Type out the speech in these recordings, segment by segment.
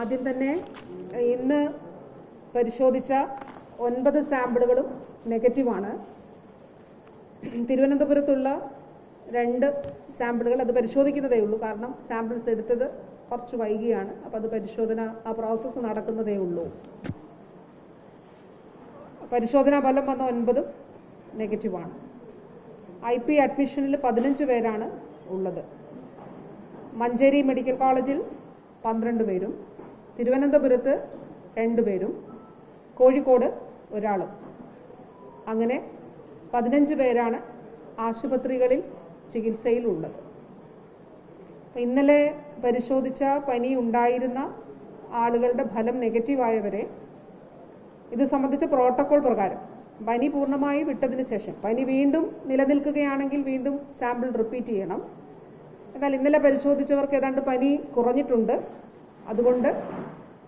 ആദ്യം തന്നെ ഇന്ന് പരിശോധിച്ച ഒൻപത് സാമ്പിളുകളും നെഗറ്റീവാണ്. തിരുവനന്തപുരത്തുള്ള രണ്ട് സാമ്പിളുകൾ അത് പരിശോധിക്കുന്നതേ ഉള്ളൂ. കാരണം സാമ്പിൾസ് എടുത്തത് കുറച്ച് വൈകിയാണ്. അപ്പോൾ അത് പരിശോധന ആ പ്രോസസ്സ് നടക്കുന്നതേ ഉള്ളൂ. പരിശോധനാ ഫലം വന്ന ഒൻപതും നെഗറ്റീവാണ്. ഐ പി അഡ്മിഷനിൽ പതിനഞ്ച് പേരാണ് ഉള്ളത്. മഞ്ചേരി മെഡിക്കൽ കോളേജിൽ പന്ത്രണ്ട് പേരും തിരുവനന്തപുരത്ത് രണ്ടുപേരും കോഴിക്കോട് ഒരാളും. അങ്ങനെ പതിനഞ്ച് പേരാണ് ആശുപത്രികളിൽ ചികിത്സയിലുള്ളത്. ഇന്നലെ പരിശോധിച്ച പനി ഉണ്ടായിരുന്ന ആളുകളുടെ ഫലം നെഗറ്റീവായവരെ ഇത് സംബന്ധിച്ച പ്രോട്ടോകോൾ പ്രകാരം പനി പൂർണമായി വിട്ടതിന് ശേഷം പനി വീണ്ടും നിലനിൽക്കുകയാണെങ്കിൽ വീണ്ടും സാമ്പിൾ റിപ്പീറ്റ് ചെയ്യണം. എന്നാൽ ഇന്നലെ പരിശോധിച്ചവർക്ക് ഏതാണ്ട് പനി കുറഞ്ഞിട്ടുണ്ട്. അതുകൊണ്ട്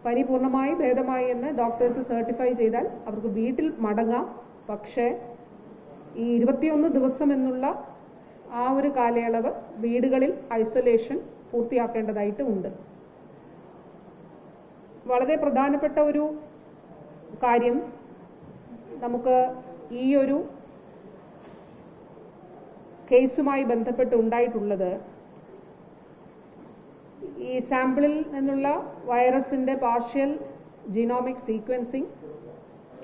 പനി പൂർണമായി ഭേദമായി എന്ന് ഡോക്ടേഴ്സ് സർട്ടിഫൈ ചെയ്താൽ അവർക്ക് വീട്ടിൽ മടങ്ങാം. പക്ഷേ ഈ ഇരുപത്തിയൊന്ന് ദിവസം എന്നുള്ള ആ ഒരു കാലയളവ് വീടുകളിൽ ഐസൊലേഷൻ പൂർത്തിയാക്കേണ്ടതായിട്ട് ഉണ്ട്. വളരെ പ്രധാനപ്പെട്ട ഒരു കാര്യം നമുക്ക് ഈ ഒരു കേസുമായി ബന്ധപ്പെട്ട് ഉണ്ടായിട്ടുള്ളത് ഈ സാമ്പിളിൽ നിന്നുള്ള വൈറസിന്റെ partial genomic sequencing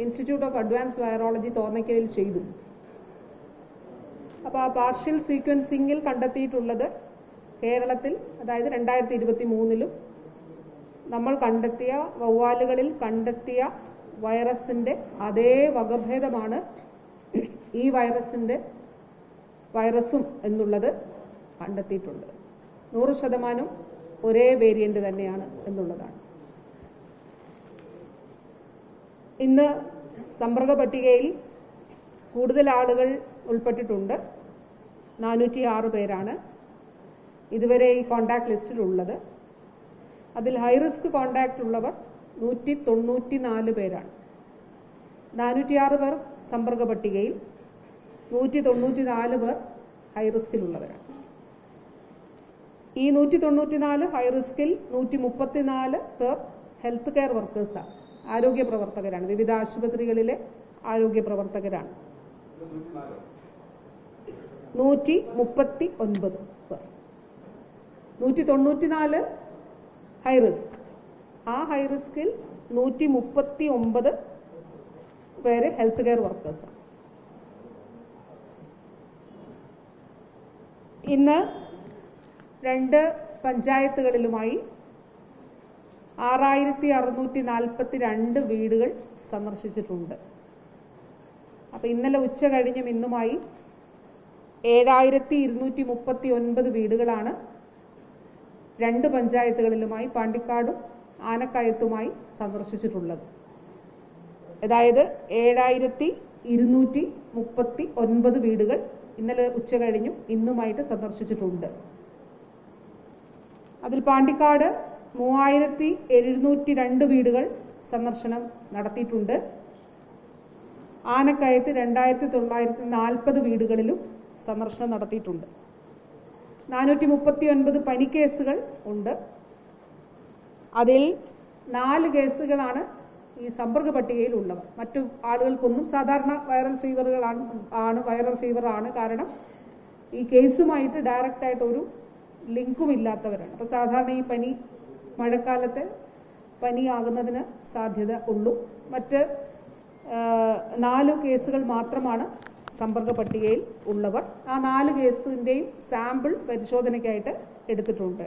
institute of advance virology തോന്നയ്ക്കലിൽ ചെയ്തു. അപ്പോൾ ആ പാർഷ്യൽ സീക്വൻസിങ്ങിൽ കണ്ടെത്തിയിട്ടുള്ളത് കേരളത്തിൽ അതായത് രണ്ടായിരത്തി ഇരുപത്തി മൂന്നിലും നമ്മൾ കണ്ടെത്തിയ വവ്വാലുകളിൽ കണ്ടെത്തിയ വൈറസിന്റെ അതേ വകഭേദമാണ് ഈ വൈറസിന്റെ വൈറസും എന്നുള്ളത് കണ്ടെത്തിയിട്ടുണ്ട്. നൂറ് ശതമാനം ഒരേ വേരിയന്റ് തന്നെയാണ് എന്നുള്ളതാണ്. ഇന്ന് സമ്പർക്ക പട്ടികയിൽ കൂടുതൽ ആളുകൾ ഉൾപ്പെട്ടിട്ടുണ്ട്. നാനൂറ്റി ആറ് പേരാണ് ഇതുവരെ ഈ കോണ്ടാക്ട് ലിസ്റ്റിലുള്ളത്. അതിൽ ഹൈ റിസ്ക് കോണ്ടാക്ട് ഉള്ളവർ നൂറ്റി തൊണ്ണൂറ്റി നാല് പേരാണ്. നാനൂറ്റിയാറ് പേർ സമ്പർക്ക പട്ടികയിൽ നൂറ്റി തൊണ്ണൂറ്റി നാല് പേർ ഹൈ റിസ്കിലുള്ളവരാണ്. ഈ നൂറ്റി തൊണ്ണൂറ്റി നാല് ഹൈ റിസ്കിൽ നൂറ്റി മുപ്പത്തിനാല് പേർ ഹെൽത്ത് കെയർ വർക്കേഴ്സാണ് ആരോഗ്യ പ്രവർത്തകരാണ്. വിവിധ ആശുപത്രികളിലെ ആരോഗ്യ പ്രവർത്തകരാണ്. നൂറ്റി മുപ്പത്തി ഒൻപത് പേർ. നൂറ്റി തൊണ്ണൂറ്റിനാല് ഹൈ റിസ്ക് ആ ഹൈ റിസ്കിൽ നൂറ്റി മുപ്പത്തി ഒമ്പത് പേര് ഹെൽത്ത് കെയർ വർക്കേഴ്സാണ് ഇന്ന് രണ്ട് പഞ്ചായത്തുകളിലുമായി ആറായിരത്തി അറുന്നൂറ്റി നാൽപ്പത്തി രണ്ട് വീടുകൾ സന്ദർശിച്ചിട്ടുണ്ട്. അപ്പം ഇന്നലെ ഉച്ച കഴിഞ്ഞും ഇന്നുമായി ഏഴായിരത്തി ഇരുന്നൂറ്റി മുപ്പത്തി ഒൻപത് വീടുകളാണ് രണ്ട് പഞ്ചായത്തുകളിലുമായി പാണ്ടിക്കാടും ആനക്കയത്തുമായി സന്ദർശിച്ചിട്ടുള്ളത്. അതായത് ഏഴായിരത്തി ഇരുന്നൂറ്റി മുപ്പത്തി ഒൻപത് വീടുകൾ ഇന്നലെ ഉച്ച കഴിഞ്ഞും ഇന്നുമായിട്ട് സന്ദർശിച്ചിട്ടുണ്ട്. അതിൽ പാണ്ടിക്കാട് മൂവായിരത്തി എഴുന്നൂറ്റി രണ്ട് വീടുകൾ സന്ദർശനം നടത്തിയിട്ടുണ്ട്. ആനക്കയത്ത് രണ്ടായിരത്തി തൊള്ളായിരത്തി നാൽപ്പത് വീടുകളിലും സന്ദർശനം നടത്തിയിട്ടുണ്ട്. നാനൂറ്റി മുപ്പത്തി ഒൻപത് പനി കേസുകൾ ഉണ്ട്. അതിൽ നാല് കേസുകളാണ് ഈ സമ്പർക്ക പട്ടികയിൽ ഉള്ളവർ മറ്റു ആളുകൾക്കൊന്നും സാധാരണ വൈറൽ ഫീവറുകളാണ് ആണ് വൈറൽ ഫീവറാണ് കാരണം ഈ കേസുമായിട്ട് ഡയറക്റ്റ് ആയിട്ട് ഒരു ലിങ്കും ഇല്ലാത്തവരാണ് അപ്പോൾ സാധാരണ ഈ പനി മഴക്കാലത്ത് പനിയാകുന്നതിന് സാധ്യത ഉള്ളൂ. മറ്റ് നാല് കേസുകൾ മാത്രമാണ് സമ്പർക്ക പട്ടികയിൽ ഉള്ളവർ. ആ നാല് കേസിന്റെയും സാമ്പിൾ പരിശോധനയ്ക്കായിട്ട് എടുത്തിട്ടുണ്ട്.